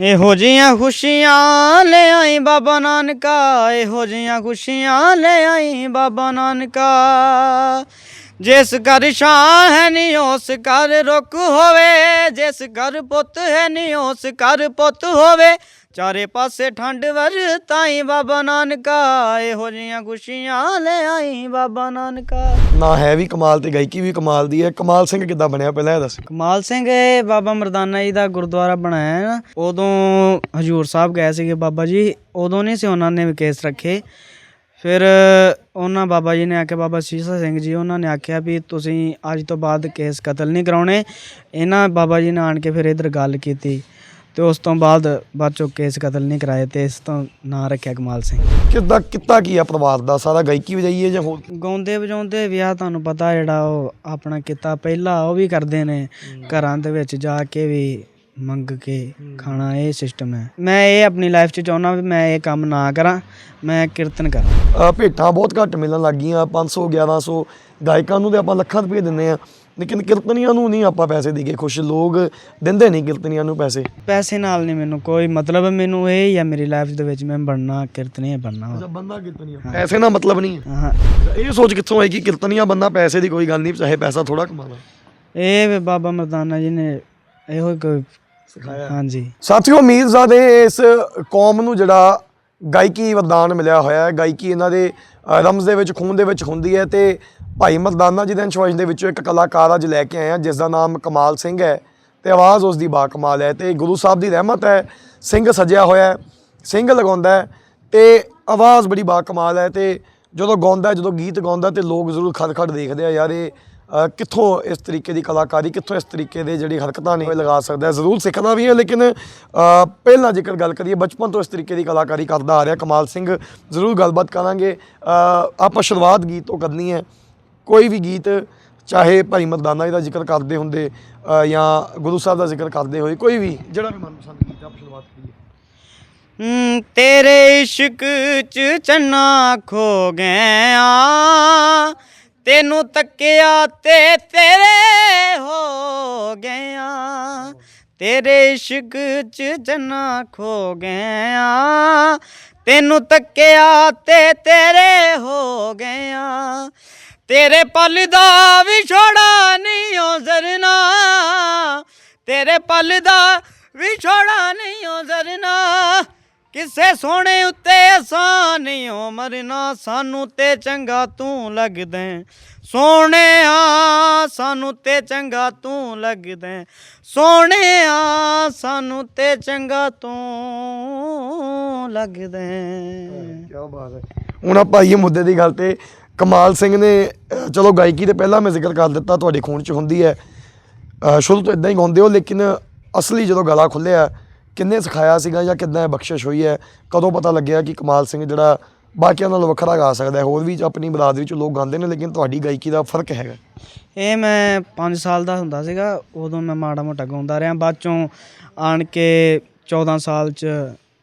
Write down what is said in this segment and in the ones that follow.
ਇਹੋ ਜੀਆਂ ਖੁਸ਼ੀਆਂ ਲੈ ਆਈ ਬਾਬਾ ਨਾਨਕਾ, ਇਹੋ ਜੀਆਂ ਖੁਸ਼ੀਆਂ ਲੈ ਆਈ ਬਾਬਾ ਨਾਨਕਾ। ਜਿਸ ਘਰ ਸ਼ਾਹ ਹੈ ਨੀ, ਉਸ ਘਰ ਰੁੱਖ ਹੋਵੇ, ਜਿਸ ਘਰ ਪੁੱਤ ਹੈ ਨੀ, ਉਸ ਘਰ ਪੁੱਤ ਹੋਵੇ ਚਾਰੇ ਪਾਸੇ ਠੰਡ ਵਰਤਾਈ ਬਾਬਾ ਨਾਨਕਾ ਇਹੋ ਜੀਆਂ ਖੁਸ਼ੀਆਂ ਲੈ ਆਈ ਬਾਬਾ ਨਾਨਕਾ। ਨਾ ਹੈ ਵੀ ਕਮਾਲ ਤੇ ਗਾਇਕੀ ਵੀ ਕਮਾਲ ਦੀ ਹੈ। ਕਮਾਲ ਸਿੰਘ ਕਿੱਦਾਂ ਬਣਿਆ ਪਹਿਲਾਂ ਇਹ ਦੱਸ। ਕਮਾਲ ਸਿੰਘ ਇਹ ਬਾਬਾ ਮਰਦਾਨਾ ਜੀ ਦਾ ਗੁਰਦੁਆਰਾ ਬਣਾਇਆ ਹੈ ਨਾ ਉਦੋਂ ਹਜੂਰ ਸਾਹਿਬ ਗਏ ਸੀਗੇ ਬਾਬਾ ਜੀ ਉਦੋਂ ਨਹੀਂ ਸੀ ਉਹਨਾਂ ਨੇ ਵੀ ਕੇਸ ਰੱਖੇ। ਫਿਰ ਉਹਨਾਂ ਬਾਬਾ ਜੀ ਨੇ ਆਖਿਆ ਬਾਬਾ ਸੀਸਾ ਸਿੰਘ ਜੀ ਉਹਨਾਂ ਨੇ ਆਖਿਆ ਵੀ ਤੁਸੀਂ ਅੱਜ ਤੋਂ ਬਾਅਦ ਕੇਸ ਕਤਲ ਨਹੀਂ ਕਰਾਉਣੇ। ਇਹਨਾਂ ਬਾਬਾ ਜੀ ਨੇ ਆਣ ਕੇ ਫਿਰ ਇਧਰ ਗੱਲ ਕੀਤੀ। ਤੇ ਉਸ ਤੋਂ ਬਾਅਦ ਬਾਅਦ ਚੋਂ ਕੇਸ ਕਤਲ ਨਹੀਂ ਕਰਾਏ ਤੇ ਇਸ ਤੋਂ ਨਾਂ ਰੱਖਿਆ ਕਮਾਲ ਸਿੰਘ। ਕਿੱਦਾਂ ਕਿੱਤਾ ਕੀ ਆ ਪਰਿਵਾਰ ਦਾ? ਸਾਰਾ ਗਾਇਕੀ ਵਜਾਈ ਹੈ ਜਾਂ ਹੋਰ ਗਾਉਂਦੇ ਵਜਾਉਂਦੇ ਵਿਆਹ ਤੁਹਾਨੂੰ ਪਤਾ ਜਿਹੜਾ ਉਹ ਆਪਣਾ ਕੀਤਾ। ਪਹਿਲਾਂ ਉਹ ਵੀ ਕਰਦੇ ਨੇ ਘਰਾਂ ਦੇ ਵਿੱਚ ਜਾ ਕੇ ਵੀ ਮੰਗ ਕੇ ਖਾਣਾ ਇਹ ਸਿਸਟਮ ਹੈ। ਮੈਂ ਇਹ ਆਪਣੀ ਲਾਈਫ 'ਚ ਚਾਹੁੰਦਾ ਵੀ ਮੈਂ ਇਹ ਕੰਮ ਨਾ ਕਰਾਂ ਮੈਂ ਕੀਰਤਨ ਕਰਾਂ। ਅਹ ਭੇਟਾਂ ਬਹੁਤ ਘੱਟ ਮਿਲਣ ਲੱਗ ਗਈਆਂ 500 1100 ਗਾਇਕਾਂ ਨੂੰ ਤੇ ਆਪਾਂ ਲੱਖਾਂ ਰੁਪਏ ਦਿੰਦੇ ਆ ਲੇਕਿਨ ਕੀਰਤਨੀਆਂ ਨੂੰ ਨਹੀਂ ਆਪਾਂ ਪੈਸੇ ਦੇ ਕੇ ਖੁਸ਼ ਲੋਕ ਦਿੰਦੇ ਨਹੀਂ ਕੀਰਤਨੀਆਂ ਨੂੰ ਪੈਸੇ। ਪੈਸੇ ਨਾਲ ਨਹੀਂ ਮੈਨੂੰ ਕੋਈ ਮਤਲਬ ਮੈਨੂੰ ਇਹ ਹੀ ਆ ਮੇਰੀ ਲਾਈਫ ਦੇ ਵਿੱਚ ਮੈਂ ਬਣਨਾ ਕੀਰਤਨੀ ਬਣਨਾ। ਵਾ। ਬੰਦਾ ਕੀਰਤਨੀਆਂ। ਪੈਸੇ ਨਾਲ ਮਤਲਬ ਨਹੀਂ ਹੈ। ਹਾਂ। ਇਹ ਸੋਚ ਕਿੱਥੋਂ ਆਈ ਕਿ ਕੀਰਤਨੀਆਂ ਬੰਦਾ ਪੈਸੇ ਦੀ ਕੋਈ ਗੱਲ ਨਹੀਂ ਚਾਹੇ ਪੈਸਾ ਥੋੜਾ ਕਮਾਣਾ ਇਹ ਵੀ ਬਾਬਾ ਮਰਦਾਨਾ ਜੀ ਨੇ ਇਹੋ ਹੀ ਕੋਈ ਸਿਖਾਇਆ। ਹਾਂਜੀ। ਸਾਥੀਓ ਮੀਰਜ਼ਾਦੇ ਇਸ ਕੌਮ ਨੂੰ ਜਿਹੜਾ ਗਾਇਕੀ ਵਰਦਾਨ ਮਿਲਿਆ ਹੋਇਆ ਹੈ। ਗਾਇਕੀ ਇਹਨਾਂ ਦੇ ਅ, ਰਮਜ਼ ਦੇ ਵਿੱਚ ਖੂਨ ਦੇ ਵਿੱਚ ਹੁੰਦੀ ਹੈ ਤੇ ਭਾਈ ਮਰਦਾਨਾ ਜੀ ਦੇ ਅੰਸ਼ਵਾਜ ਦੇ ਵਿੱਚੋਂ ਇੱਕ ਕਲਾਕਾਰ ਅੱਜ ਲੈ ਕੇ ਆਏ ਆ ਜਿਸ ਦਾ ਨਾਮ ਕਮਾਲ ਸਿੰਘ ਹੈ ਤੇ ਆਵਾਜ਼ ਉਸ ਦੀ ਬਾ ਕਮਾਲ ਹੈ ਤੇ ਗੁਰੂ ਸਾਹਿਬ ਦੀ ਰਹਿਮਤ ਹੈ, ਸਿੰਘ ਸਜਿਆ ਹੋਇਆ ਹੈ, ਸਿੰਘ ਲਗਾਉਂਦਾ ਹੈ ਤੇ ਆਵਾਜ਼ ਬੜੀ ਬਾ ਕਮਾਲ ਹੈ ਤੇ ਜਦੋਂ ਗਾਉਂਦਾ ਜਦੋਂ ਗੀਤ ਗਾਉਂਦਾ ਤੇ ਲੋਕ ਜ਼ਰੂਰ ਖੜ ਖੜ ਦੇਖਦੇ ਆ, ਯਾਰ ਇਹ ਕਿੱਥੋਂ ਇਸ ਤਰੀਕੇ ਦੀ ਕਲਾਕਾਰੀ, ਕਿੱਥੋਂ ਇਸ ਤਰੀਕੇ ਦੇ ਜਿਹੜੀ ਹਰਕਤਾਂ ਨੇ ਉਹ ਲਗਾ ਸਕਦਾ ਹੈ, ਜ਼ਰੂਰ ਸਿੱਖਦਾ ਵੀ ਹੈ ਲੇਕਿਨ ਪਹਿਲਾਂ ਜੇਕਰ ਗੱਲ ਕਰੀਏ, ਬਚਪਨ ਤੋਂ ਇਸ ਤਰੀਕੇ ਦੀ ਕਲਾਕਾਰੀ ਕਰਦਾ ਆ ਰਿਹਾ, ਕਮਾਲ ਸਿੰਘ, ਜ਼ਰੂਰ ਗੱਲਬਾਤ ਕਰਾਂਗੇ ਆਪਾਂ ਸ਼ੁਰੂਆਤ ਗੀਤ ਤੋਂ ਕਰਨੀ ਹੈ। ਕੋਈ ਵੀ ਗੀਤ ਚਾਹੇ ਭਾਈ ਮਰਦਾਨਾ ਜੀ ਦਾ ਜ਼ਿਕਰ ਕਰਦੇ ਹੁੰਦੇ ਅ, ਜਾਂ ਗੁਰੂ ਸਾਹਿਬ ਦਾ ਜ਼ਿਕਰ ਕਰਦੇ ਹੋਏ ਕੋਈ ਵੀ ਜਿਹੜਾ ਵੀ ਮਨਪਸੰਦ ਗੀਤ ਆਪਾਂ ਸ਼ੁਰੂਆਤ ਕਰੀਏ। ਹਮ, ਤੇਰੇ ਇਸ਼ਕ ਚ ਚੰਨਾ ਖੋ ਗਿਆ ਤੈਨੂੰ ਤੱਕਿਆ ਤੇ ਤੇਰੇ ਹੋ ਗਿਆ ਤੇਰੇ ਇਸ਼ਕ ਚ ਚੰਨਾ ਖੋ ਗਿਆ ਤੈਨੂੰ ਤੱਕਿਆ ਤੇ ਤੇਰੇ ਹੋ ਗਿਆ ਤੇਰੇ ਪਲ ਦਾ ਵਿਛੋੜਾ ਨਹੀਂ ਓ ਜ਼ਰਨਾ। ਤੇਰੇ ਪਲ ਦਾ ਵਿਛੋੜਾ ਨਹੀਂ ਓ ਕਿਸੇ ਸੋਹਣੇ ਉੱਤੇ ਅਸਾਂ ਨਹੀਂ ਓ ਮਰਨਾ। ਸਾਨੂੰ ਤੇ ਚੰਗਾ ਤੂੰ ਲੱਗਦਾ ਏਂ। ਸੋਹਣਿਆ, ਸਾਨੂੰ ਤੇ ਚੰਗਾ ਤੂੰ ਲੱਗਦਾ ਏਂ। ਸੋਹਣਿਆ, ਸਾਨੂੰ ਤੇ ਚੰਗਾ ਤੂੰ ਲੱਗਦਾ ਕੀ ਬਾਤ ਹੈ। ਹੁਣ ਆਪਾਂ ਆਈਏ ਮੁੱਦੇ ਦੀ ਗੱਲ ਤੇ। ਕਮਾਲ ਸਿੰਘ ਨੇ ਚਲੋ ਗਾਇਕੀ ਤੇ ਪਹਿਲਾਂ ਮੈਂ ਜ਼ਿਕਰ ਕਰ ਦਿੱਤਾ ਤੁਹਾਡੇ ਖੂਨ 'ਚ ਹੁੰਦੀ ਹੈ। ਸ਼ੁਰੂ ਤੋਂ ਇਦਾਂ ਹੀ ਗਾਉਂਦੇ ਹੋ ਲੇਕਿਨ ਅਸਲੀ ਜਦੋਂ ਗਲਾ ਖੁੱਲਿਆ ਕਿੰਨੇ ਸਿਖਾਇਆ ਸੀਗਾ ਜਾਂ ਕਿੱਦਾਂ ਇਹ ਬਖਸ਼ਿਸ਼ ਹੋਈ ਹੈ ਕਦੋਂ ਪਤਾ ਲੱਗਿਆ ਕਿ ਕਮਾਲ ਸਿੰਘ ਜਿਹੜਾ ਬਾਕੀਆਂ ਨਾਲੋਂ ਵੱਖਰਾ ਗਾ ਸਕਦਾ ਹੈ ਹੋਰ ਵੀ ਆਪਣੀ ਬਰਾਦਰੀ 'ਚ ਲੋਕ ਗਾਉਂਦੇ ਨੇ ਲੇਕਿਨ ਤੁਹਾਡੀ ਗਾਇਕੀ ਦਾ ਫ਼ਰਕ ਹੈਗਾ? ਇਹ ਮੈਂ 5 ਸਾਲ ਦਾ ਹੁੰਦਾ ਸੀਗਾ ਉਦੋਂ ਮੈਂ ਮਾੜਾ ਮੋਟਾ ਗਾਉਂਦਾ ਰਿਹਾ ਬਾਅਦ ਚੋਂ ਆਣ ਕੇ 14 ਸਾਲ ਚ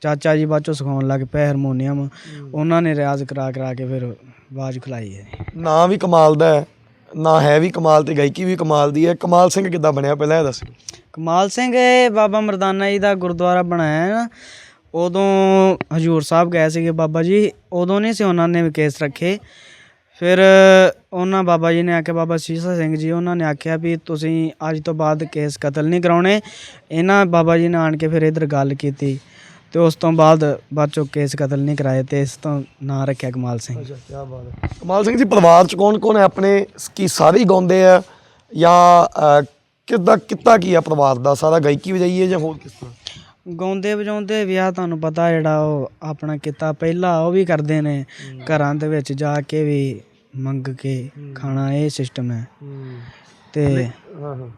ਚਾਚਾ ਜੀ ਬਾਅਦ ਚੋਂ ਸਿਖਾਉਣ ਲੱਗ ਪਏ ਹਾਰਮੋਨੀਅਮ ਉਹਨਾਂ ਨੇ ਰਿਆਜ਼ ਕਰਾ ਕਰਾ ਕੇ ਫਿਰ ਆਵਾਜ਼ ਖੁਲਾਈ ਹੈ। ਨਾਂ ਵੀ ਕਮਾਲ ਦਾ ਹੈ ਨਾ ਹੈ ਵੀ ਕਮਾਲ ਤੇ ਗਾਇਕੀ ਵੀ ਕਮਾਲ ਦੀ ਹੈ। ਕਮਾਲ ਸਿੰਘ ਕਿੱਦਾਂ ਬਣਿਆ ਪਹਿਲਾਂ ਇਹ ਦੱਸ। ਕਮਾਲ ਸਿੰਘ ਇਹ ਬਾਬਾ ਮਰਦਾਨਾ ਜੀ ਦਾ ਗੁਰਦੁਆਰਾ ਬਣਾਇਆ ਹੈ ਨਾ ਉਦੋਂ ਹਜੂਰ ਸਾਹਿਬ ਗਏ ਸੀਗੇ ਬਾਬਾ ਜੀ ਉਦੋਂ ਨਹੀਂ ਸੀ ਉਹਨਾਂ ਨੇ ਵੀ ਕੇਸ ਰੱਖੇ। ਫਿਰ ਉਹਨਾਂ ਬਾਬਾ ਜੀ ਨੇ ਆਖਿਆ ਬਾਬਾ ਸੀਸਾ ਸਿੰਘ ਜੀ ਉਹਨਾਂ ਨੇ ਆਖਿਆ ਵੀ ਤੁਸੀਂ ਅੱਜ ਤੋਂ ਬਾਅਦ ਕੇਸ ਕਤਲ ਨਹੀਂ ਕਰਾਉਣੇ। ਇਹਨਾਂ ਬਾਬਾ ਜੀ ਨੇ ਆਣ ਕੇ ਫਿਰ ਇਧਰ ਗੱਲ ਕੀਤੀ। ਤੇ ਉਸ ਤੋਂ ਬਾਅਦ ਬਾਅਦ ਚੋਂ ਕੇਸ ਕਤਲ ਨਹੀਂ ਕਰਾਏ ਤੇ ਇਸ ਤੋਂ ਨਾਂ ਰੱਖਿਆ ਕਮਾਲ ਸਿੰਘ। ਅੱਛਾ ਕੀ ਬਾਤ ਹੈ। ਕਮਾਲ ਸਿੰਘ ਜੀ ਪਰਿਵਾਰ ਚ ਕੌਣ ਕੌਣ ਹੈ? ਆਪਣੇ ਕੀ ਸਾਰੇ ਹੀ ਗਾਉਂਦੇ ਆ ਜਾਂ ਕਿੱਦਾਂ ਕਿੱਤਾ ਕੀ ਆ ਪਰਿਵਾਰ ਦਾ? ਸਾਰਾ ਗਾਇਕੀ ਵਜਾਈ ਹੈ ਜਾਂ ਹੋਰ ਕਿਸ ਤਰ੍ਹਾਂ? ਗਾਉਂਦੇ ਵਜਾਉਂਦੇ ਵਿਆਹ ਤੁਹਾਨੂੰ ਪਤਾ ਜਿਹੜਾ ਉਹ ਆਪਣਾ ਕੀਤਾ ਪਹਿਲਾਂ ਉਹ ਵੀ ਕਰਦੇ ਨੇ। ਘਰਾਂ ਦੇ ਵਿੱਚ ਜਾ ਕੇ ਵੀ ਮੰਗ ਕੇ ਖਾਣਾ ਇਹ ਸਿਸਟਮ ਹੈ। ਤੇ ਹਾਂ ਹਾਂ।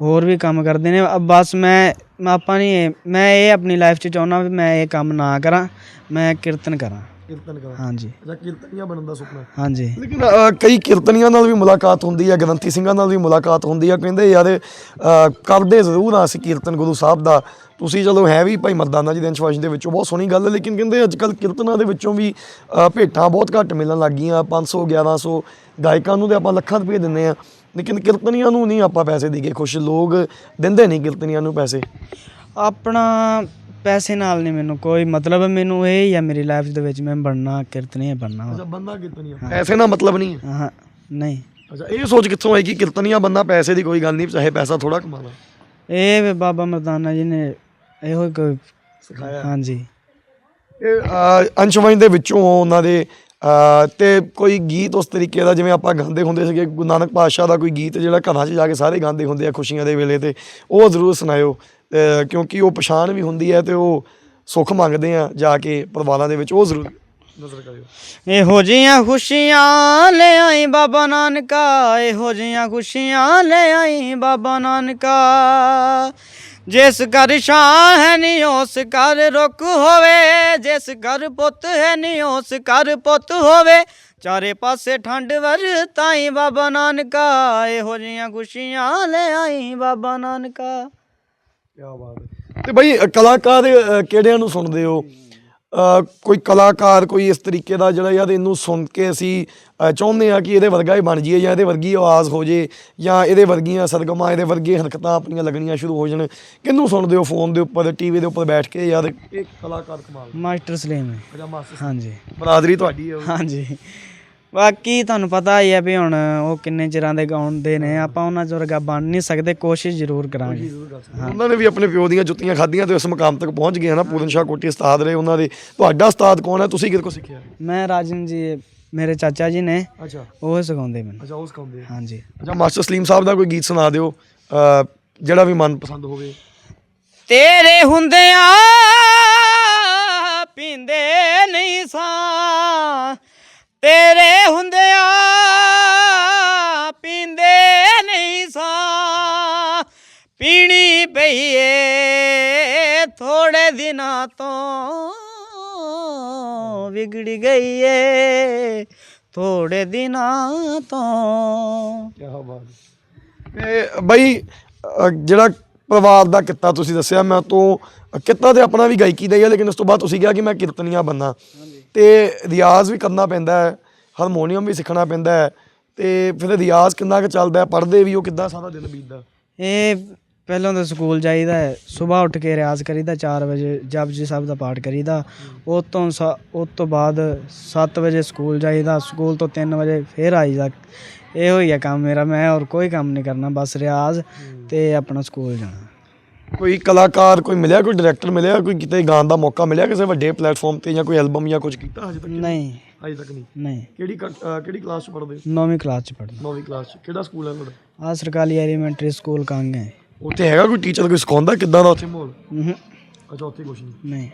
ਹੋਰ ਵੀ ਕੰਮ ਕਰਦੇ ਨੇ। ਅਬ ਬਸ ਮੈਂ ਆਪਾਂ ਨਹੀਂ ਮੈਂ ਇਹ ਆਪਣੀ ਲਾਈਫ 'ਚ ਚਾਹੁੰਦਾ ਵੀ ਮੈਂ ਇਹ ਕੰਮ ਨਾ ਕਰਾਂ ਮੈਂ ਕੀਰਤਨ ਕਰਾਂ। ਕੀਰਤਨ ਕਰਾਂ। ਹਾਂਜੀ। ਅੱਛਾ ਕੀਰਤਨੀਆਂ ਬਣਨ ਦਾ ਸੁਪਨਾ? ਹਾਂਜੀ। ਲੇਕਿਨ ਕਈ ਕੀਰਤਨੀਆਂ ਨਾਲ ਵੀ ਮੁਲਾਕਾਤ ਹੁੰਦੀ ਹੈ ਗ੍ਰੰਥੀ ਸਿੰਘਾਂ ਨਾਲ ਵੀ ਮੁਲਾਕਾਤ ਹੁੰਦੀ ਹੈ ਕਹਿੰਦੇ ਯਾਰ ਕਰਦੇ ਜ਼ਰੂਰ ਆ ਅਸੀਂ ਕੀਰਤਨ ਗੁਰੂ ਸਾਹਿਬ ਦਾ। ਤੁਸੀਂ ਚਲੋ ਹੈ ਵੀ ਭਾਈ ਮਰਦਾਨਾ ਜੀ ਦੇ ਅੰਸ਼ਵਾਜ ਦੇ ਵਿੱਚੋਂ ਬਹੁਤ ਸੋਹਣੀ ਗੱਲ ਹੈ ਲੇਕਿਨ ਕਹਿੰਦੇ ਅੱਜ ਕੱਲ ਕੀਰਤਨਾਂ ਦੇ ਵਿੱਚੋਂ ਵੀ ਭੇਟਾਂ ਬਹੁਤ ਘੱਟ ਮਿਲਣ ਲੱਗ ਗਈਆਂ 500 1100 ਗਾਇਕਾਂ ਨੂੰ ਤੇ ਆਪਾਂ ਲੱਖਾਂ ਰੁਪਏ ਦਿੰਦੇ ਆ। ਲੇਕਿਨ ਕੀਰਤਨੀਆਂ ਨੂੰ ਨਹੀਂ ਆਪਾਂ ਪੈਸੇ ਦੇ ਕੇ ਖੁਸ਼ ਲੋਕ ਦਿੰਦੇ ਨਹੀਂ ਕੀਰਤਨੀਆਂ ਨੂੰ ਪੈਸੇ। ਆਪਣਾ ਪੈਸੇ ਨਾਲ ਨਹੀਂ ਮੈਨੂੰ ਕੋਈ ਮਤਲਬ ਮੈਨੂੰ ਇਹ ਹੀ ਆ ਮੇਰੀ ਲਾਈਫ ਦੇ ਵਿੱਚ ਮੈਂ ਬਣਨਾ ਕੀਰਤਨੀਆ ਬਣਨਾ। ਅੱਛਾ ਬੰਦਾ ਕਿਤਨੀਆ ਪੈਸੇ ਨਾਲ ਮਤਲਬ ਨਹੀਂ? ਹੈ ਹਾਂ ਨਹੀਂ। ਅੱਛਾ ਇਹ ਸੋਚ ਕਿੱਥੋਂ ਆਈ ਕਿ ਕੀਰਤਨੀਆ ਬੰਦਾ ਪੈਸੇ ਦੀ ਕੋਈ ਗੱਲ ਨਹੀਂ ਚਾਹੇ ਪੈਸਾ ਥੋੜਾ ਕਮਾਣਾ ਇਹ ਵੀ ਬਾਬਾ ਮਰਦਾਨਾ ਜੀ ਨੇ ਇਹੋ ਹੀ ਕੋਈ ਸਿਖਾਇਆ। ਹਾਂਜੀ। ਇਹ ਅਹ, ਦੇ ਵਿੱਚੋਂ ਉਹਨਾਂ ਦੇ ਤੇ ਕੋਈ ਗੀਤ ਉਸ ਤਰੀਕੇ ਦਾ ਜਿਵੇਂ ਆਪਾਂ ਗਾਉਂਦੇ ਹੁੰਦੇ ਸੀਗੇ ਗੁਰੂ ਨਾਨਕ ਪਾਤਸ਼ਾਹ ਦਾ ਕੋਈ ਗੀਤ ਜਿਹੜਾ ਘਰਾਂ 'ਚ ਜਾ ਕੇ ਸਾਰੇ ਗਾਉਂਦੇ ਹੁੰਦੇ ਆ ਖੁਸ਼ੀਆਂ ਦੇ ਵੇਲੇ ਤੇ ਉਹ ਜ਼ਰੂਰ ਸੁਣਾਇਓ। ਅਹ, ਕਿਉਂਕਿ ਉਹ ਪਛਾਣ ਵੀ ਹੁੰਦੀ ਹੈ ਤੇ ਉਹ ਸੁੱਖ ਮੰਗਦੇ ਆ ਜਾ ਕੇ ਪਰਿਵਾਰਾਂ ਦੇ ਵਿੱਚ ਉਹ ਜ਼ਰੂਰ ਨਜ਼ਰ ਕਰਿਓ। ਇਹੋ ਜੀਆਂ ਖੁਸ਼ੀਆਂ ਲੈ ਆਈ ਬਾਬਾ ਨਾਨਕਾ ਇਹੋ ਜੀਆਂ ਖੁਸ਼ੀਆਂ ਲੈ ਆਈ ਬਾਬਾ ਨਾਨਕਾ। ਜਿਸ ਘਰ ਸ਼ਾਹ ਹੈ ਨੀ ਉਸ ਘਰ ਰੁੱਖ ਹੋਵੇ। ਜਿਸ ਘਰ ਪੁੱਤ ਹੈ ਨੀ ਉਸ ਘਰ ਪੁੱਤ ਹੋਵੇ। ਚਾਰੇ ਪਾਸੇ ਠੰਡ ਵਰ ਤਾਈ ਬਾਬਾ ਨਾਨਕਾ ਇਹੋ ਜੀਆਂ ਖੁਸ਼ੀਆਂ ਲੈ ਆਈ ਬਾਬਾ ਨਾਨਕਾ। ਕੀ ਬਾਤ ਹੈ। ਤੇ ਬਈ ਕਲਾਕਾਰ ਅ, ਕਿਹੜਿਆਂ ਨੂੰ ਸੁਣਦੇ ਹੋ? ਕੋਈ ਕਲਾਕਾਰ ਕੋਈ ਇਸ ਤਰੀਕੇ ਦਾ ਜਿਹੜਾ ਯਾਰ ਇਹਨੂੰ ਸੁਣ ਕੇ ਅਸੀਂ ਚਾਹੁੰਦੇ ਆ ਕਿ ਇਹਦੇ ਵਰਗਾ ਹੀ ਬਣ ਜਾਈਏ ਜਾਂ ਇਹਦੇ ਵਰਗੀ ਆਵਾਜ਼ ਹੋ ਜੇ ਜਾਂ ਇਹਦੇ ਵਰਗੀਆਂ ਸਰਗਮਾਂ ਇਹਦੇ ਵਰਗੇ ਹਰਕਤਾਂ ਆਪਣੀਆਂ ਲੱਗਣੀਆਂ ਸ਼ੁਰੂ ਹੋ ਜਾਣ। ਕਿਹਨੂੰ ਸੁਣਦੇ ਹੋ ਫੋਨ ਦੇ ਉੱਪਰ ਟੀਵੀ ਦੇ ਉੱਪਰ ਬੈਠ ਕੇ ਯਾਰ ਇਹ ਕਲਾਕਾਰ ਕਮਾਲ। ਮਾਸਟਰ ਸਲੀਮ। ਹੈ ਹਾਂਜੀ। ਬਰਾਦਰੀ ਤੁਹਾਡੀ ਹੈ ਹਾਂਜੀ। ਬਾਕੀ ਤੁਹਾਨੂੰ ਪਤਾ ਹੀ ਹੈ ਵੀ ਹੁਣ ਉਹ ਕਿੰਨੇ ਚਿਰਾਂ ਦੇ ਗਾਉਂਦੇ ਨੇ ਆਪਾਂ ਉਹਨਾਂ ਚ ਵਰਗਾ ਬਣ ਨਹੀਂ ਸਕਦੇ ਕੋਸ਼ਿਸ਼ ਜ਼ਰੂਰ ਕਰਾਂਗੇ। ਉਹਨਾਂ ਨੇ ਵੀ ਆਪਣੇ ਪਿਓ ਦੀਆਂ ਜੁੱਤੀਆਂ ਖਾਧੀਆਂ ਤੇ ਉਸ ਮੁਕਾਮ ਤੱਕ ਪਹੁੰਚ ਗਏ ਹਨ ਪੂਰਨ ਸ਼ਾਹ ਕੋਟੀ ਉਸਤਾਦ ਰਹੇ ਉਹਨਾਂ ਦੇ। ਤੁਹਾਡਾ ਉਸਤਾਦ ਕੌਣ ਹੈ? ਤੁਸੀਂ ਕਿਹਦੇ ਕੋਲ ਸਿੱਖਿਆ? ਮੈਂ ਰਾਜਨ ਜੀ ਮੇਰੇ ਚਾਚਾ ਜੀ ਨੇ। ਅੱਛਾ। ਉਹ ਸਿਖਾਉਂਦੇ ਮੈਨੂੰ। ਅੱਛਾ ਉਸ ਸਿਖਾਉਂਦੇ ਆ। ਹਾਂਜੀ। ਅੱਛਾ ਮਾਸਟਰ ਸਲੀਮ ਸਾਹਿਬ ਦਾ ਕੋਈ ਗੀਤ ਸੁਣਾ ਦਿਓ ਜਿਹੜਾ ਵੀ ਮਨ ਪਸੰਦ ਹੋਵੇ। ਤੇਰੇ ਹੁੰਦਿਆਂ ਪੀਂਦੇ ਨਹੀਂ ਸਾਂ ਤੇਰੇ ਹੁੰਦਿਆਂ ਪੀਂਦੇ ਨਹੀਂ ਸਾਂ। ਪੀਣੀ ਪਈਏ ਥੋੜੇ ਦਿਨਾਂ ਤੋਂ ਵਿਗੜ ਗਈ ਏ ਥੋੜੇ ਦਿਨਾਂ ਤੋਂ। ਕੀ ਬਾਤ ਤੇ ਬਈ ਜਿਹੜਾ ਪਰਿਵਾਰ ਦਾ ਕਿੱਤਾ ਤੁਸੀਂ ਦੱਸਿਆ ਮੈਂ ਤੋਂ ਕਿੱਤਾ ਤੇ ਆਪਣਾ ਵੀ ਗਾਇਕੀ ਦਾ ਹੀ ਹੈ ਲੇਕਿਨ ਉਸ ਤੋਂ ਬਾਅਦ ਤੁਸੀਂ ਕਿਹਾ ਕਿ ਮੈਂ ਕੀਰਤਨੀਆ ਬੰਨਾ। ਤੇ ਰਿਆਜ਼ ਵੀ ਕਰਨਾ ਪੈਂਦਾ ਹੈ, ਹਾਰਮੋਨੀਅਮ ਵੀ ਸਿੱਖਣਾ ਪੈਂਦਾ ਹੈ ਤੇ ਫਿਰ ਰਿਆਜ਼ ਕਿੰਨਾ ਕੁ ਚੱਲਦਾ ਹੈ, ਪੜ੍ਹਦੇ ਵੀ ਉਹ ਕਿੱਦਾਂ ਸਾਰਾ ਦਿਨ ਬੀਤਦਾ? ਇਹ ਪਹਿਲਾਂ ਤਾਂ ਸਕੂਲ ਜਾਈਦਾ ਹੈ ਸਵੇਰ ਉੱਠ ਕੇ ਰਿਆਜ਼ ਕਰੀਦਾ 4 ਵਜੇ ਜਪਜੀ ਸਾਹਿਬ ਦਾ ਪਾਠ ਕਰੀਦਾ, ਉਸ ਤੋਂ ਸ- ਉਸ ਤੋਂ ਬਾਅਦ 7 ਵਜੇ ਸਕੂਲ ਜਾਈਦਾ, ਸਕੂਲ ਤੋਂ 3 ਵਜੇ ਫੇਰ ਆਈਦਾ। ਇਹੋ ਹੀ ਆ ਕੰਮ ਮੇਰਾ, ਮੈਂ ਹੋਰ ਕੋਈ ਕੰਮ ਨਹੀਂ ਕਰਨਾ, ਬਸ ਰਿਆਜ਼ ਤੇ ਆਪਣਾ ਸਕੂਲ ਜਾਣਾ। ਕੋਈ ਕਲਾਕਾਰ ਕੋਈ ਮਿਲਿਆ ਕੋਈ ਡਾਇਰੈਕਟਰ ਮਿਲਿਆ ਕੋਈ ਕਿਤੇ ਗਾਣ ਦਾ ਮੌਕਾ ਮਿਲਿਆ ਕਿਸੇ ਵੱਡੇ ਪਲੇਟਫਾਰਮ ਤੇ ਜਾਂ ਕੋਈ ਐਲਬਮ ਜਾਂ ਕੁਝ ਕੀਤਾ ਹਜੇ ਤੱਕ? ਨਹੀਂ। ਅਜੇ ਤੱਕ ਨਹੀਂ? ਨਹੀਂ। ਕਿਹੜੀ ਕ- ਅਹ ਕਿਹੜੀ ਕਲਾਸ ਚ ਪੜ੍ਹਦੇ ਨੌਵੀਂ ਕਲਾਸ ਚ ਪੜ੍ਹਦਾ। ਨੌਵੀਂ ਕਲਾਸ ਚ। ਕਿਹੜਾ ਸਕੂਲ ਹੈ ਤੁਹਾਡਾ? ਆ ਸਰਕਾਰੀ ਐਲੀਮੈਂਟਰੀ ਸਕੂਲ ਕੰਗ ਹੈ। ਉੱਥੇ ਹੈਗਾ ਕੋਈ ਟੀਚਰ ਕੋਈ ਸਿਖਾਉਂਦਾ ਕਿੱਦਾਂ ਦਾ ਉੱਥੇ ਮਾਹੌਲ? ਅੱਛਾ ਉੱਥੇ ਕੁਝ ਨਹੀਂ। ਨਹੀਂ।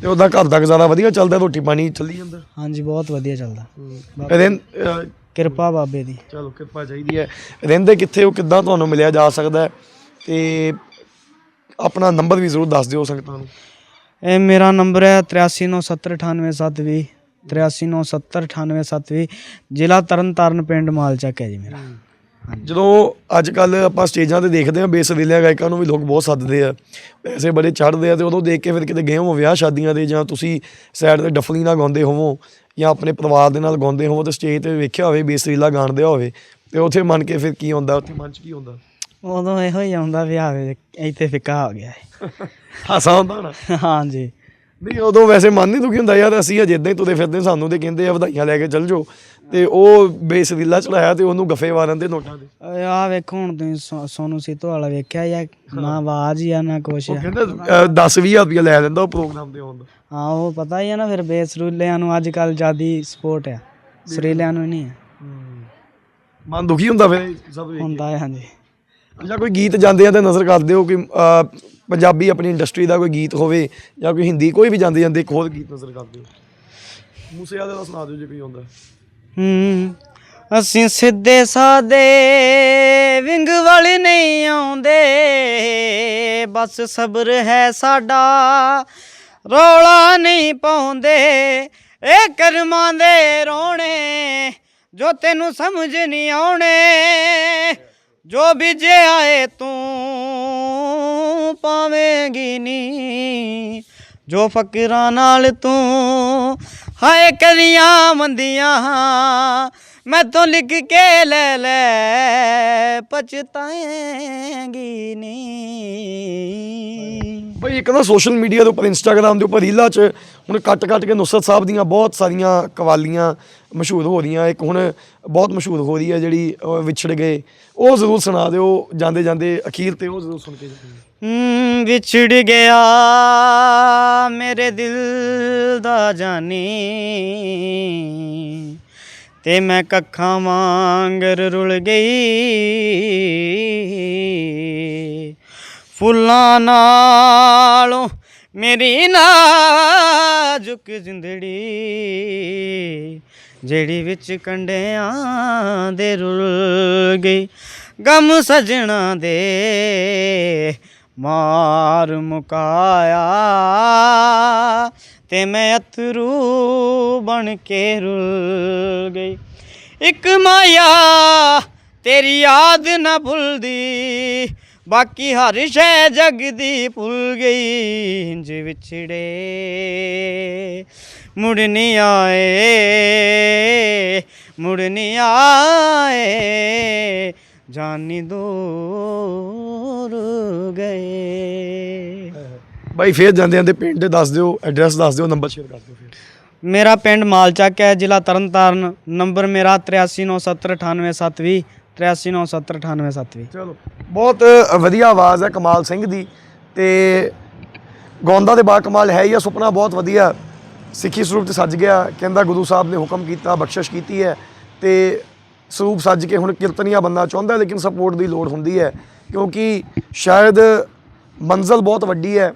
ਤੇ ਉਹਦਾ ਘਰ ਦਾ ਗੁਜ਼ਾਰਾ ਵਧੀਆ ਚੱਲਦਾ ਰੋਟੀ ਪਾਣੀ ਚੱਲੀ ਜਾਂਦਾ? ਹਾਂਜੀ ਬਹੁਤ ਵਧੀਆ ਚੱਲਦਾ। ਰਹਿੰ ਅਹ ਕਿਰਪਾ ਬਾਬੇ ਦੀ। ਚਲੋ ਕਿਰਪਾ ਚਾਹੀਦੀ ਹੈ। ਰਹਿੰਦੇ ਕਿੱਥੇ ਹੋ ਕਿੱਦਾਂ ਤੁਹਾਨੂੰ ਮਿਲਿਆ ਜਾ ਸਕਦਾ ਹੈ? ਤੇ ਆਪਣਾ ਨੰਬਰ ਵੀ ਜ਼ਰੂਰ ਦੱਸ ਦਿਓ ਸੰਗਤਾਂ ਨੂੰ ਇਹ ਮੇਰਾ ਨੰਬਰ ਹੈ 8397988720 8397988720 ਜ਼ਿਲ੍ਹਾ ਤਰਨਤਾਰਨ ਪਿੰਡ ਮਾਲਚੱਕ ਹੈ ਜੀ ਮੇਰਾ। ਜਦੋਂ ਅੱਜ ਕੱਲ ਆਪਾਂ ਸਟੇਜਾਂ ਤੇ ਦੇਖਦੇ ਹਾਂ ਬੇਸਰੀਲਿਆ ਗਾਇਕਾਂ ਨੂੰ ਵੀ ਲੋਕ ਬਹੁਤ ਸੱਦਦੇ ਆ। ਪੈਸੇ ਬੜੇ ਚੜ੍ਹਦੇ ਆ ਤੇ ਉਦੋਂ ਦੇਖ ਕੇ ਫਿਰ ਕਿਤੇ ਗਏ ਹੋ ਵਿਆਹ ਸ਼ਾਦੀਆਂ ਦੇ ਜਾਂ ਤੁਸੀਂ ਸਾਈਡ ਤੇ ਡਫਲੀ ਨਾਲ ਗਾਉਂਦੇ ਹੋਵੋ ਜਾਂ ਆਪਣੇ ਪਰਿਵਾਰ ਦੇ ਨਾਲ ਗਾਉਂਦੇ ਹੋਵੋ ਤੇ ਸਟੇਜ ਤੇ ਵੇਖਿਆ ਹੋਵੇ ਬੇਸਰੀਲਾ ਗਾਣ ਦਿਆ ਹੋਵੇ ਤੇ ਉੱਥੇ ਮੰਨ ਕੇ ਫਿਰ ਕੀ ਹੁੰਦਾ ਉੱਥੇ ਮਨ ਚ ਕੀ ਹੁੰਦਾ? ਉਦੋਂ ਇਹੋ ਹੀ ਆਉਂਦਾ ਵੀ ਆਵੇ ਇੱਥੇ ਫਿੱਕਾ ਹੋ ਗਿਆ ਹੈ ਹਾਸਾ ਹੁੰਦਾ ਨਾ ਹਾਂਜੀ। ਨਹੀਂ ਉਦੋਂ ਵੈਸੇ ਮਨ ਨਹੀਂ ਦੁਖੀ ਹੁੰਦਾ ਯਾਰ ਅਸੀਂ ਅਜੇ ਇਦਾਂ ਹੀ ਤੁਰੇ ਫਿਰਦੇ ਸਾਨੂੰ ਤੇ ਕਹਿੰਦੇ ਆ ਵਧਾਈਆਂ ਲੈ ਕੇ ਚੱਲ ਜਾਓ। ਤੇ ਉਹ ਬੇਸਰੀਲਾ ਚੜਾਇਆ ਤੇ ਉਹਨੂੰ ਗੱਫੇ ਵਾਰਨ ਦੇ ਨੋਟਾਂ ਦੇ। ਆ ਵੇਖੋ ਹੁਣ ਤੁਸੀਂ ਸੋ- ਸੋਨੂ ਸੀਤੋ ਵਾਲਾ ਵੇਖਿਆ ਜਾਂ ਨਾ ਆਵਾਜ਼ ਹੀ ਆ ਨਾ ਕੁਛ ਉਹ ਆ ਕਹਿੰਦਾ 10 20000 ਰੁਪਏ ਲੈ ਲੈਂਦਾ ਉਹ ਪ੍ਰੋਗਰਾਮ ਤੇ ਆਉਣ ਦਾ। ਹਾਂ ਉਹ ਪਤਾ ਹੀ ਆ ਨਾ ਫਿਰ ਬੇਸਰੂਲਿਆਂ ਨੂੰ ਅੱਜ ਕੱਲ ਜਿਆਦੀ ਸਪੋਰਟ ਆ। ਸਰੀਲਿਆਂ ਨੂੰ ਨਹੀਂ ਮਨ ਦੁਖੀ ਹੁੰਦਾ ਫਿਰ ਇਹ ਸਭ ਵੇਖ ਕੇ। ਹੁੰਦਾ ਹੈ ਹਾਂਜੀ। ਜਾਂ ਕੋਈ ਗੀਤ ਜਾਂਦੇ ਆ ਤਾਂ ਨਜ਼ਰ ਕਰਦੇ ਹੋ ਕਿ ਪੰਜਾਬੀ ਆਪਣੀ ਇੰਡਸਟਰੀ ਦਾ ਕੋਈ ਗੀਤ ਹੋਵੇ ਜਾਂ ਕੋਈ ਹਿੰਦੀ ਕੋਈ ਵੀ ਜਾਂਦੇ ਜਾਂਦੇ ਇੱਕ ਗੀਤ ਨਜ਼ਰ ਕਰਦੇ ਹੋ। ਮੂਸੇ ਵਾਲੇ ਦਾ ਸੁਣਾ ਦਿਓ ਜੇ ਕੋਈ ਹੁੰਦਾ ਹੂੰ, ਅਸੀਂ ਸਿੱਧੇ ਸਾਦੇ, ਵਿੰਗ ਵਾਲੇ ਨਹੀਂ ਆਉਂਦੇ। ਬਸ ਸਬਰ ਹੈ ਸਾਡਾ, ਰੌਲਾ ਨਹੀਂ ਪਾਉਂਦੇ। ਇਹ ਕਰਮਾਂ ਦੇ ਰੋਣੇ, ਜੋ ਤੈਨੂੰ ਸਮਝ ਨਹੀਂ ਆਉਣੇ। ਜੋ ਬੀਜੇ ਆਏ ਤੂੰ ਪਾਵੇਂਗੀ ਨੀ। ਜੋ ਫਕਰਾਂ ਨਾਲ ਤੂੰ ਹਾਏ ਕਰੀਆਂ ਮੰਦੀਆਂ ਮੈਂ ਤੋਂ ਲਿਖ ਕੇ ਲੈ ਲੈ, ਪਛਤਾਏਂਗੀ ਨੀ। ਬਈ ਇੱਕ ਨਾ ਸੋਸ਼ਲ ਮੀਡੀਆ ਦੇ ਉੱਪਰ ਇੰਸਟਾਗ੍ਰam ਦੇ ਉੱਪਰ ਰੀਲਾਂ 'ਚ ਹੁਣ ਕੱਟ ਕੱਟ ਕੇ ਨੁਸਰਤ ਸਾਹਿਬ ਦੀਆਂ ਬਹੁਤ ਸਾਰੀਆਂ ਕਵਾਲੀਆਂ ਮਸ਼ਹੂਰ ਹੋ ਰਹੀਆਂ। ਇੱਕ ਹੁਣ ਬਹੁਤ ਮਸ਼ਹੂਰ ਹੋ ਰਹੀ ਹੈ ਜਿਹੜੀ ਅਹ, ਵਿਛੜ ਗਏ। ਉਹ ਜ਼ਰੂਰ ਸੁਣਾ ਦਿਓ। ਜਾਂਦੇ ਜਾਂਦੇ ਅਖੀਰ ਤੇ ਉਹ ਜ਼ਰੂਰ ਸੁਣ ਕੇ ਜਾਈਏ ਹਮ, ਵਿਛੜ ਗਿਆ ਮੇਰੇ ਦਿਲ ਦਾ ਜਾਨੀ। ਤੇ ਮੈਂ ਕੱਖਾਂ ਵਾਂਗਰ ਰੁਲ ਗਈ। ਫੁੱਲਾਂ ਨਾਲੋਂ ਮੇਰੀ ਨਾਜ਼ੁਕ ਜ਼ਿੰਦੜੀ। ਜਿਹੜੀ ਵਿੱਚ ਕੰਡਿਆਂ ਦੇ ਰੁਲ ਗਈ, ਗਮ ਸਜਣਾ ਦੇ ਮਾਰ ਮੁਕਾਇਆ। ਤੇ ਮੈਂ ਅਥਰੂ ਬਣ ਕੇ ਰੁਲ ਗਈ। ਇੱਕ ਮਾਇਆ ਤੇਰੀ ਯਾਦ ਨਾ ਭੁੱਲਦੀ, ਬਾਕੀ ਹਰ ਸ਼ੈ ਜਗ ਦੀ ਭੁੱਲ ਗਈ, ਇੰਜ ਵਿਛੜੇ। ਮੁੜ ਨਹੀਂ ਆਏ ਮੁੜ ਨਹੀਂ ਆਏ। ਜਾਨੀ ਦੂਰ ਗਏ। ਬਾਈ ਫੇਰ ਜਾਂਦੇ ਜਾਂਦੇ ਪਿੰਡ ਦੱਸ ਦਿਓ ਐਡਰੈਸ ਦੱਸ ਦਿਓ ਨੰਬਰ ਸ਼ੇਅਰ ਕਰ ਦਿਓ ਫਿਰ। ਮੇਰਾ ਪਿੰਡ ਮਾਲਚੱਕ ਹੈ ਜ਼ਿਲ੍ਹਾ ਤਰਨਤਾਰਨ। ਨੰਬਰ ਮੇਰਾ 8397988720 8397988720 ਚਲੋ ਬਹੁਤ ਵਧੀਆ ਆਵਾਜ਼ ਹੈ ਕਮਾਲ ਸਿੰਘ ਦੀ ਤੇ ਗਾਉਂਦਾ ਦੇ ਬਾ ਕਮਾਲ ਹੈ ਹੀ ਆ ਸੁਪਨਾ ਬਹੁਤ ਵਧੀਆ। ਸਿੱਖੀ ਸਰੂਪ ਤੇ ਸੱਜ ਗਿਆ, ਕਹਿੰਦਾ ਗੁਰੂ ਸਾਹਿਬ ਨੇ ਹੁਕਮ ਕੀਤਾ, ਬਖਸ਼ਿਸ਼ ਕੀਤੀ ਹੈ ਤੇ ਸਰੂਪ ਸੱਜ ਕੇ ਹੁਣ ਕੀਰਤਨੀਆ ਬੰਦਾ ਚਾਹੁੰਦਾ ਲੇਕਿਨ ਸਪੋਰਟ ਦੀ ਲੋੜ ਹੁੰਦੀ ਹੈ, ਕਿਉਂਕਿ ਸ਼ਾਇਦ ਮੰਜ਼ਲ ਬਹੁਤ ਵੱਡੀ ਹੈ।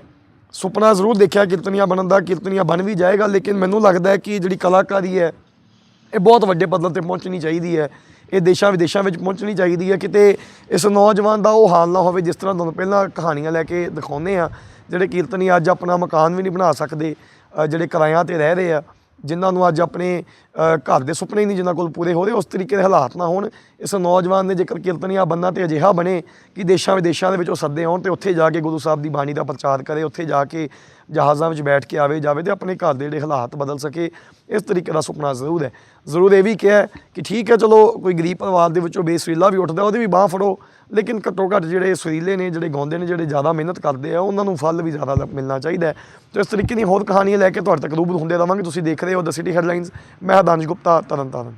ਸੁਪਨਾ ਜ਼ਰੂਰ ਦੇਖਿਆ ਕੀਰਤਨੀਆ ਬਣਨ ਦਾ, ਕੀਰਤਨੀਆ ਬਣ ਵੀ ਜਾਏਗਾ, ਲੇਕਿਨ ਮੈਨੂੰ ਲੱਗਦਾ ਹੈ ਕਿ ਜਿਹੜੀ ਕਲਾਕਾਰੀ ਹੈ, ਇਹ ਬਹੁਤ ਵੱਡੇ ਪੱਧਰ ਤੇ ਪਹੁੰਚਣੀ ਚਾਹੀਦੀ ਹੈ। ਇਹ ਦੇਸ਼ਾਂ ਵਿਦੇਸ਼ਾਂ ਵਿੱਚ ਪਹੁੰਚਣੀ ਚਾਹੀਦੀ ਹੈ, ਕਿਤੇ ਇਸ ਨੌਜਵਾਨ ਦਾ ਉਹ ਹਾਲ ਨਾ ਹੋਵੇ, ਜਿਸ ਤਰ੍ਹਾਂ ਤੁਹਾਨੂੰ ਪਹਿਲਾਂ ਕਹਾਣੀਆਂ ਲੈ ਕੇ ਦਿਖਾਉਂਦੇ ਆ ਜਿਹੜੇ ਕੀਰਤਨੀ ਅੱਜ ਆਪਣਾ ਮਕਾਨ ਵੀ ਨਹੀਂ ਬਣਾ ਸਕਦੇ ਜਿਹੜੇ ਕਿਰਾਇਆਂ ਤੇ ਰਹਿ ਰਹੇ ਆ, ਜਿਨ੍ਹਾਂ ਨੂੰ ਅੱਜ ਆਪਣੇ ਘਰ ਦੇ ਸੁਪਨੇ ਹੀ ਨਹੀਂ ਜਿਨ੍ਹਾਂ ਕੋਲ ਪੂਰੇ ਹੋ ਰਹੇ, ਉਸ ਤਰੀਕੇ ਦੇ ਹਾਲਾਤ ਨਾ ਹੋਣ। ਇਸ ਨੌਜਵਾਨ ਨੇ ਜੇਕਰ ਕੀਰਤਨੀਆ ਬੰਨਾ ਤੇ ਅਜਿਹਾ ਬਣੇ ਕਿ ਦੇਸ਼ਾਂ ਵਿਦੇਸ਼ਾਂ ਦੇ ਵਿੱਚ ਉਹ ਸੱਦੇ ਆਉਣ ਤੇ ਉੱਥੇ ਜਾ ਕੇ ਗੁਰੂ ਸਾਹਿਬ ਦੀ ਬਾਣੀ ਦਾ ਪ੍ਰਚਾਰ ਕਰੇ, ਉੱਥੇ ਜਾ ਕੇ ਜਹਾਜ਼ਾਂ ਵਿੱਚ ਬੈਠ ਕੇ ਆਵੇ ਜਾਵੇ ਤੇ ਆਪਣੇ ਘਰ ਦੇ ਜਿਹੜੇ ਹਾਲਾਤ ਬਦਲ ਸਕੇ, ਇਸ ਤਰੀਕੇ ਦਾ ਸੁਪਨਾ ਜ਼ਰੂਰ ਹੈ। ਜ਼ਰੂਰ ਇਹ ਵੀ ਕਿਹਾ ਕਿ ਠੀਕ ਹੈ, ਚਲੋ ਕੋਈ ਗਰੀਬ ਪਰਿਵਾਰ ਦੇ ਵਿੱਚੋਂ ਬੇਸਵੀਲਾ ਵੀ ਉੱਠਦਾ, ਉਹਦੀ ਵੀ ਬਾਹ ਫੜੋ, ਲੇਕਿਨ ਘੱਟੋ ਘੱਟ ਜਿਹੜੇ ਸੁਰੀਲੇ ਨੇ, ਜਿਹੜੇ ਗਾਉਂਦੇ ਨੇ, ਜਿਹੜੇ ਜ਼ਿਆਦਾ ਮਿਹਨਤ ਕਰਦੇ ਆ, ਉਹਨਾਂ ਨੂੰ ਫਲ ਵੀ ਜ਼ਿਆਦਾ ਮਿਲਣਾ ਚਾਹੀਦਾ ਹੈ। ਤੇ ਇਸ ਤਰੀਕੇ ਦੀਆਂ ਹੋਰ ਕਹਾਣੀਆਂ ਲੈ ਕੇ ਤੁਹਾਡੇ ਤੱਕ ਰੂਬਰੂ ਹੁੰਦੇ ਰਵਾਂਗੇ। ਤੁਸੀਂ ਦੇਖ ਰਹੇ ਹੋ ਦ ਸਿਟੀ ਹੈਡਲਾਈਨਸ ਮੈਂ ਹਰਦਾਨਜ ਗੁਪਤਾ ਤਰਨਤਾਰਨ